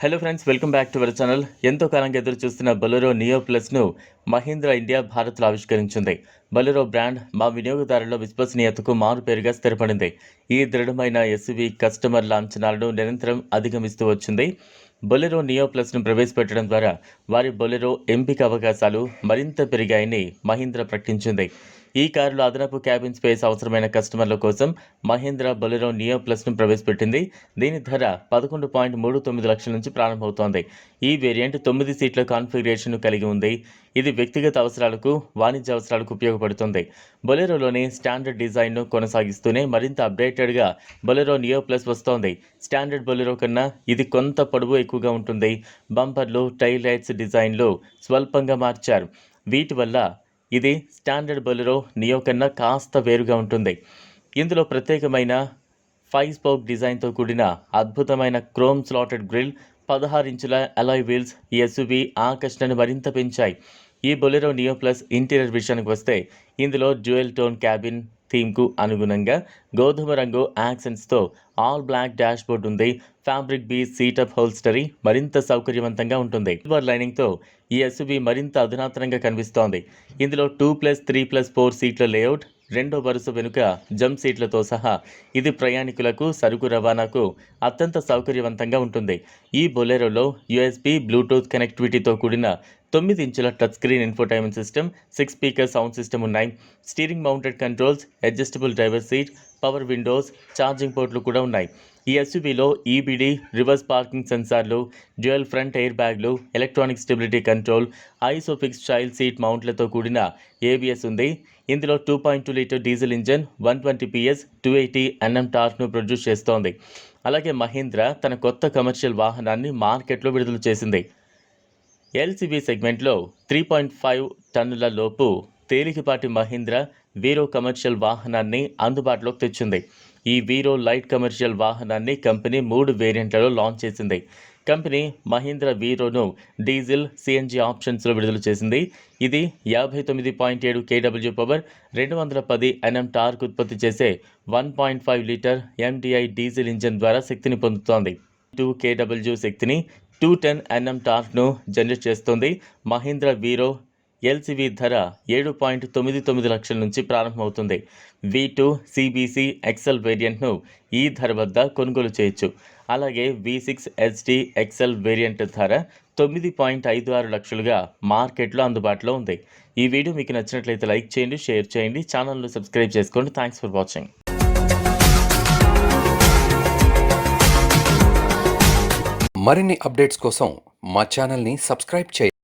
Hello friends welcome back to our channel ఎంతో కాలంగా ఎదురు చూస్తున్న బొలెరో నియో ప్లస్ను మహీంద్రా ఇండియా భారత్లో ఆవిష్కరించింది. బొలెరో బ్రాండ్ మా వినియోగదారుల విశ్వసనీయతకు మారు పేరుగా స్థిరపడింది. ఈ దృఢమైన ఎస్వి కస్టమర్ల అంచనాలను నిరంతరం అధిగమిస్తూ వచ్చింది. బొలెరో నియో ప్లస్ను ప్రవేశపెట్టడం ద్వారా వారి బొలెరో ఎంపిక అవకాశాలు మరింత పెరిగాయని మహీంద్రా ప్రకటించింది. ఈ కారులో అదనపు క్యాబిన్ స్పేస్ అవసరమైన కస్టమర్ల కోసం మహీంద్రా బొలెరో నియో ప్లస్ను ప్రవేశపెట్టింది. దీని ధర పదకొండు పాయింట్ మూడు తొమ్మిది లక్షల నుంచి ప్రారంభమవుతోంది. ఈ వేరియంట్ తొమ్మిది సీట్ల కాన్ఫిగరేషన్ను కలిగి ఉంది. ఇది వ్యక్తిగత అవసరాలకు వాణిజ్య అవసరాలకు ఉపయోగపడుతుంది. బొలెరోలోని స్టాండర్డ్ డిజైన్ను కొనసాగిస్తూనే మరింత అప్డేటెడ్గా బొలెరో నియో ప్లస్ వస్తోంది. స్టాండర్డ్ బొలెరో కన్నా ఇది కొంత పొడవు ఎక్కువగా ఉంటుంది. బంపర్లు టైల్ లైట్స్ డిజైన్లు స్వల్పంగా మార్చారు. వీటి వల్ల ఇది స్టాండర్డ్ బొలెరో నియో కన్నా కాస్త వేరుగా ఉంటుంది. ఇందులో ప్రత్యేకమైన ఫైవ్ స్పోక్ డిజైన్తో కూడిన అద్భుతమైన క్రోమ్ స్లాటెడ్ గ్రిల్ పదహారు ఇంచుల అలాయ్ వీల్స్ ఈ ఎస్యువి ఆకర్షణను మరింత పెంచాయి. ఈ బొలెరో నియో ప్లస్ ఇంటీరియర్ విషయానికి వస్తే ఇందులో డ్యూయల్ టోన్ క్యాబిన్ థీమ్కు అనుగుణంగా గోధుమ రంగు యాక్సెంట్స్తో ఆల్ బ్లాక్ డాష్ బోర్డ్ ఉంది. ఫ్యాబ్రిక్ బీ సీటప్ హోల్స్టరీ మరింత సౌకర్యవంతంగా ఉంటుంది. సిల్వర్ లైనింగ్తో ఈ ఎస్యువి మరింత అధునాతనంగా కనిపిస్తోంది. ఇందులో two plus three plus four సీట్ల లేఅవుట్ రెండో వరుస వెనుక జంప్ సీట్లతో సహా ఇది ప్రయాణికులకు సరుకు రవాణాకు అత్యంత సౌకర్యవంతంగా ఉంటుంది. ఈ బొలెరోలో యుఎస్బి బ్లూటూత్ కనెక్టివిటీతో కూడిన తొమ్మిది ఇంచుల touch screen infotainment system six speaker sound system ఉన్నాయి. Steering mounted controls adjustable driver seat power windows charging పోర్ట్లు కూడా ఉన్నాయి. ఈ ఎస్యూవీలో ఈబీడీ రివర్స్ పార్కింగ్ సెన్సార్లు డ్యూయల్ ఫ్రంట్ ఎయిర్ బ్యాగ్లు electronic stability control Isofix child seat మౌంట్లతో కూడిన ఏబిఎస్ ఉంది. ఇందులో two point two litre diesel engine one twenty PS two eighty Nm టార్క్ను produce చేస్తోంది. అలాగే మహీంద్ర తన కొత్త కమర్షియల్ వాహనాన్ని మార్కెట్లో విడుదల చేసింది. ఎల్సీబీ సెగ్మెంట్లో త్రీ పాయింట్ ఫైవ్ టన్నుల లోపు తేలికపాటి మహీంద్ర వీరో కమర్షియల్ వాహనాన్ని అందుబాటులోకి తెచ్చింది. ఈ వీరో లైట్ కమర్షియల్ వాహనాన్ని కంపెనీ మూడు వేరియంట్లలో లాంచ్ చేసింది. కంపెనీ మహీంద్ర వీరోను డీజిల్ సిఎన్జి ఆప్షన్స్లో విడుదల చేసింది. ఇది యాభై తొమ్మిది పాయింట్ ఏడు కేడబ్ల్యూ పవర్ రెండు వందల పది ఎన్ఎం టార్క్ ఉత్పత్తి చేసే one point five litre mDI diesel engine ద్వారా శక్తిని పొందుతోంది. టూ కేడబ్ల్యూ శక్తిని టూ టెన్ ఎన్ఎం టార్క్ను జనరేట్ చేస్తుంది మహీంద్ర వీరో ఎల్సివి ధర ఏడు పాయింట్ తొమ్మిది తొమ్మిది లక్షల నుంచి ప్రారంభమవుతుంది. వి టూ సిబిసి ఎక్సెల్ వేరియంట్ను ఈ ధర వద్ద కొనుగోలు చేయొచ్చు. అలాగే V six SD XL variant ధర తొమ్మిది పాయింట్ ఐదు ఆరు లక్షలుగా మార్కెట్లో అందుబాటులో ఉంది. ఈ వీడియో మీకు నచ్చినట్లయితే లైక్ చేయండి షేర్ చేయండి ఛానల్ను సబ్స్క్రైబ్ చేసుకోండి. Thanks for watching. మరిన్ని అప్డేట్స్ కోసం మా ఛానల్ని సబ్స్క్రైబ్ చేయండి.